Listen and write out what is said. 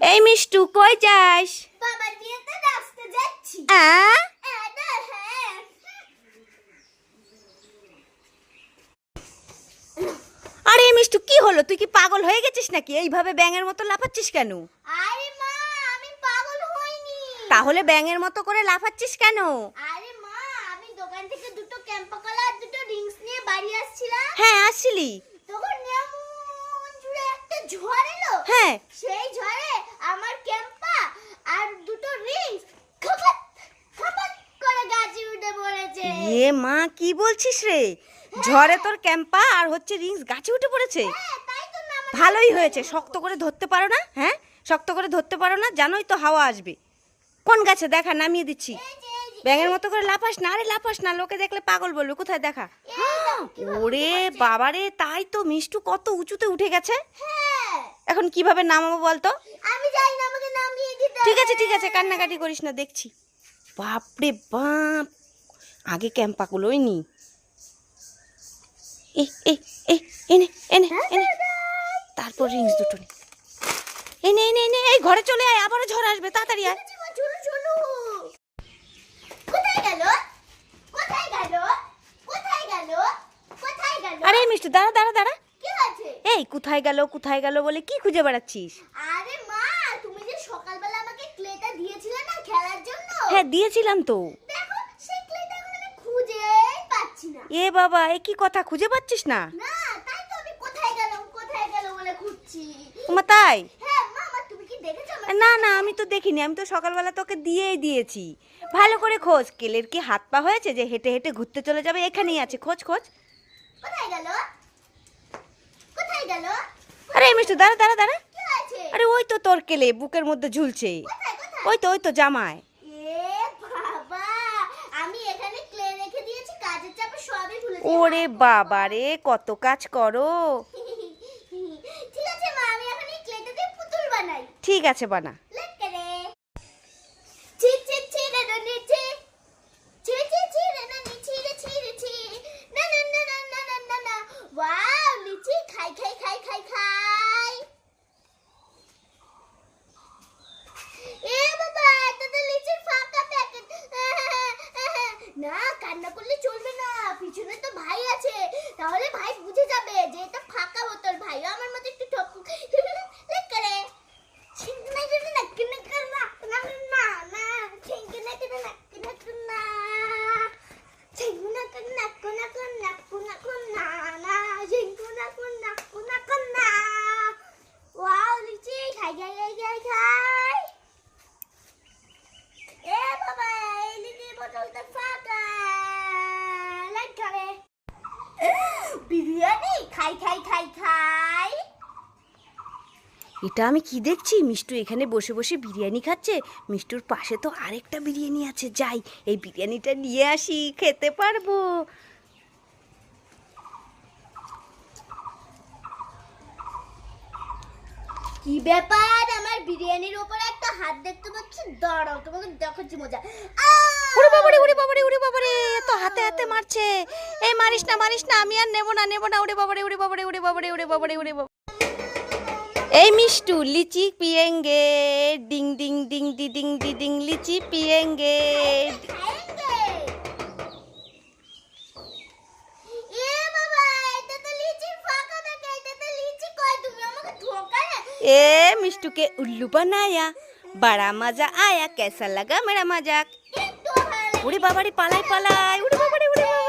এই মিষ্টু কই যাস? বাবা বিয়েতে রাস্তা যাচ্ছি। আ? না, আরে মিষ্টু কি হলো? তুই কি পাগল হয়ে গেছিস নাকি? এইভাবে ব্যাঙের মতো লাফাচ্ছিস কেন? আরে মা আমি পাগল হইনি। তাহলে ব্যাঙের মতো করে লাফাচ্ছিস কেন? আরে মা আমি দোকান থেকে দুটো ক্যাম্পা কলা আর দুটো রিংস নিয়ে বাড়ি আসছিলাম। হ্যাঁ আসছিলি। তখন এমন একটা ঝড় এলো। হ্যাঁ। সেই ঝড়ে আমার ক্যাম্পা আর দুটো রিংস খপাত খপাত করে গাছে উঠে পড়েছে এ মা কি বলছিস রে? ঝড়ে তোর ক্যাম্পা আর হচ্ছে রিংস গাছে উঠে পড়েছে। ভালোই হয়েছে শক্ত করে ধরতে পারো না হ্যাঁ? শক্ত করে ধরতে পারো না জানোই তো হাওয়া আসবে। কোন গাছে? দেখা নামিয়ে দিচ্ছি। ব্যাঙের মতো করে লাফাস না আরে লাফাস না লোকে দেখলে পাগল বলবে কোথায় দেখা? ওরে বাবারে তাই তো মিষ্টু কত উঁচুতে উঠে গেছে। এখন কীভাবে নামাবো বলতো? আমি জানি না আমাকে নামিয়ে দিতে ঠিক আছে ঠিক আছে কান্নাকাটি করিস না দেখছি। বাপরে বাপ আগে ক্যাম্পাগুলোই নি। এ এ এ এনে এনে এনে। তারপর রিংস দুটো নে। এনে এনে এনে এই ঘরে চলে আয় আবারও ঝড় আসবে তাড়াতাড়ি আয়। আরে মিষ্টি দাঁড়া দাঁড়া দাঁড়া। এই কোথায় গেল কোথায় গেল বলে কি খুঁজে বেড়াচ্ছিস? আরে মা তুমি যে সকালবেলা আমাকে ক্লেটা দিয়েছিলে না খেলার জন্য? হ্যাঁ দিয়েছিলাম তো দেখো সেই ক্লেটা এখন আমি খুঁজেই পাচ্ছি না এ বাবা এ কি কথা? খুঁজে পাচ্ছিস না? না তাই তো আমি কোথায় গেল কোথায় গেল বলে খুঁজছি। মা তাই? হ্যাঁ মামা তুমি কি দেখেছ না না আমি তো দেখিনি আমি তো সকালবেলা তোকে দিয়েই দিয়েছি। ভালো করে খোঁজ কেলের কি হাত পা হয়েছে যে হেঁটে হেঁটে ঘুরতে চলে যাবে? এখানেই আছে খোঁজ খোঁজ। কোথায় গেল? কোথায় গেল? আরে মিষ্টি দাঁড়া দাঁড়া দাঁড়া। আরে ওই তো তোর কেলে বুকের মধ্যে ঝুলছে। ওই তো ওই তো জামায়। ওরে বাবারে কত কাজ করো। ঠিক আছে বানা। না কান্না করলে এটা আমি কি দেখছি? মিষ্টু এখানে বসে বসে বিরিয়ানি খাচ্ছে। মিষ্টুর পাশে তো আরেকটা বিরিয়ানি আছে। যাই এই বিরিয়ানিটা নিয়ে আসি খেতে পারব। কি ব্যাপার? আমার বিরিয়ানির উপরে একটা হাত দেখতে পাচ্ছি? দাঁড়াও তোমাকে দেখাচ্ছি মজা! ওরে বাবারে ওরে বাবারে ওরে বাবারে তো হাতে হাতে মারছে। এই মারিস না মারিস না আমি আর নেব না নেব না ওরে বাবারে ওরে বাবারে ওরে বাবারে ওরে বাবারে ওরে বাবা এই মিষ্টু লিচি পিয়েঙ্গে ডিং ডিং ডিং ডি ডিং ডি ডিং লিচি পিয়েঙ্গে। এ মিষ্টুকে উল্লু বানায়া বাড়া মজা আয়া কেসা লাগা মেরা মজাক উড়ি বাবাড়ি পালাই পালায় উড়ে বাবারে উড়ে